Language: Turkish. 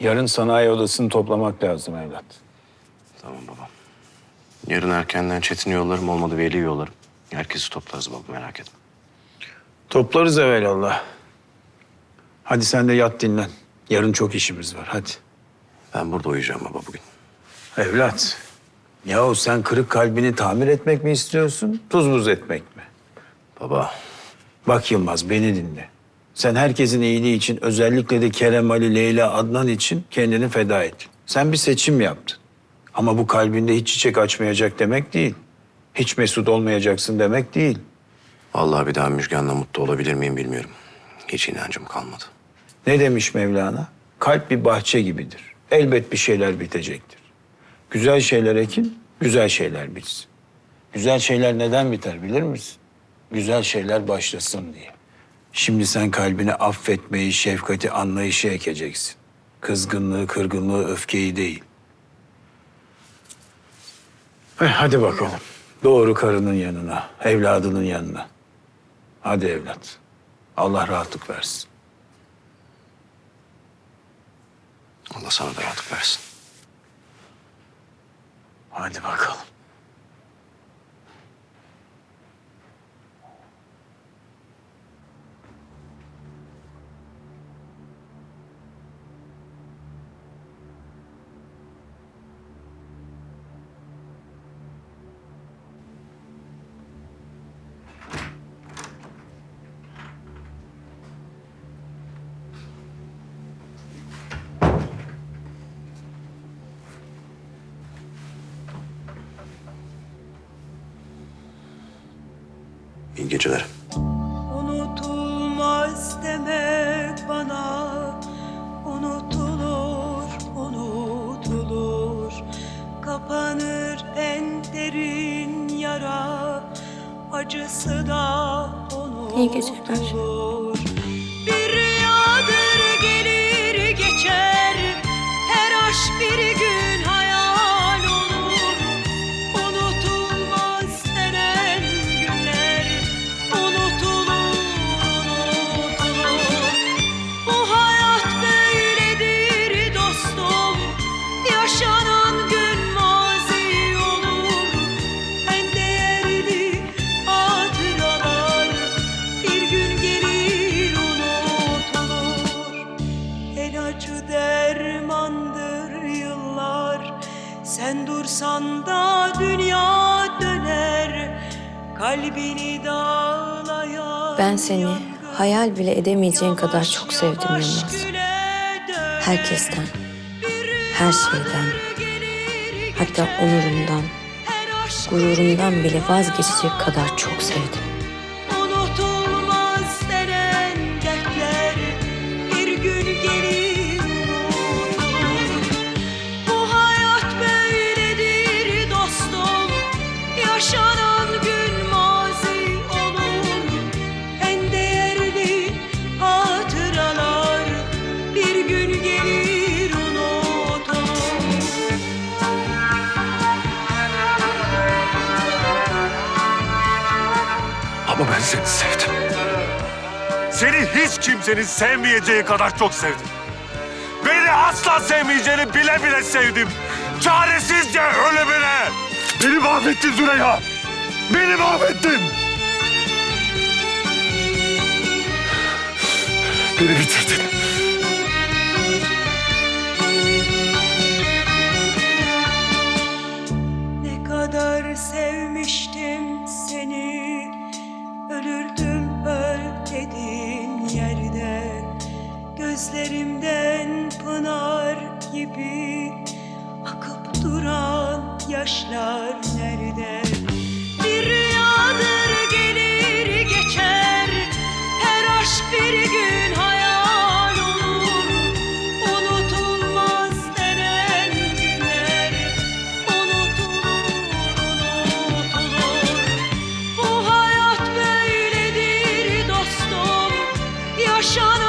Yarın sanayi odasını toplamak lazım evlat. Tamam babam. Yarın erkenden Çetin'i yollarım olmadı Veli'yi yollarım. Herkesi toplarız baba merak etme. Toplarız evvelallah. Hadi sen de yat dinlen. Yarın çok işimiz var hadi. Ben burada uyuyacağım baba bugün. Evlat. Yahu sen kırık kalbini tamir etmek mi istiyorsun, tuz buz etmek mi? Baba Bak Yılmaz beni dinle. Sen herkesin iyiliği için özellikle de Kerem Ali, Leyla, Adnan için kendini feda ettin. Sen bir seçim yaptın. Ama bu kalbinde hiç çiçek açmayacak demek değil. Hiç mesut olmayacaksın demek değil. vallahi bir daha Müjgan'la mutlu olabilir miyim bilmiyorum. Hiç inancım kalmadı. Ne demiş Mevlana? Kalp bir bahçe gibidir. Elbet bir şeyler bitecektir. Güzel şeyler ekin, güzel şeyler bitsin. Güzel şeyler neden biter bilir misin? Güzel şeyler başlasın diye. Şimdi sen kalbine affetmeyi, şefkati, anlayışı ekeceksin. Kızgınlığı, kırgınlığı, öfkeyi değil. Eh, hadi bakalım. Doğru karının yanına, evladının yanına. Hadi evlat. Allah rahatlık versin. Allah sana da rahatlık versin. Hadi bakalım. İyi geceler. Unutulmaz deme bana. Unutulur, unutulur. Kapanır en derin yara. Acısı da İyi geceler. unutulur. Bir rüyadır gelir geçer. Her aşk bir gün Sen dursan da dünya döner Kalbini dağlayan Ben seni hayal bile edemeyeceğin kadar çok sevdim Yılmaz. Herkesten, her şeyden, hatta onurumdan, gururumdan bile vazgeçecek kadar çok sevdim. Unutulmaz denen dertler bir gün gelir Ama ben seni sevdim. Seni hiç kimsenin sevmeyeceği kadar çok sevdim. Beni asla sevmeyeceğini bile bile sevdim. Çaresizce ölümüne. Beni mahvettin Züleyha. Beni mahvettin. Beni bitirdin. Gözlerimden pınar gibi akıp duran yaşlar nerede? Bir rüyadır gelir geçer, her aşk bir gün hayal olur. Unutulmaz denen günler, unutulur, unutulur. Bu hayat böyledir dostum, yaşanır.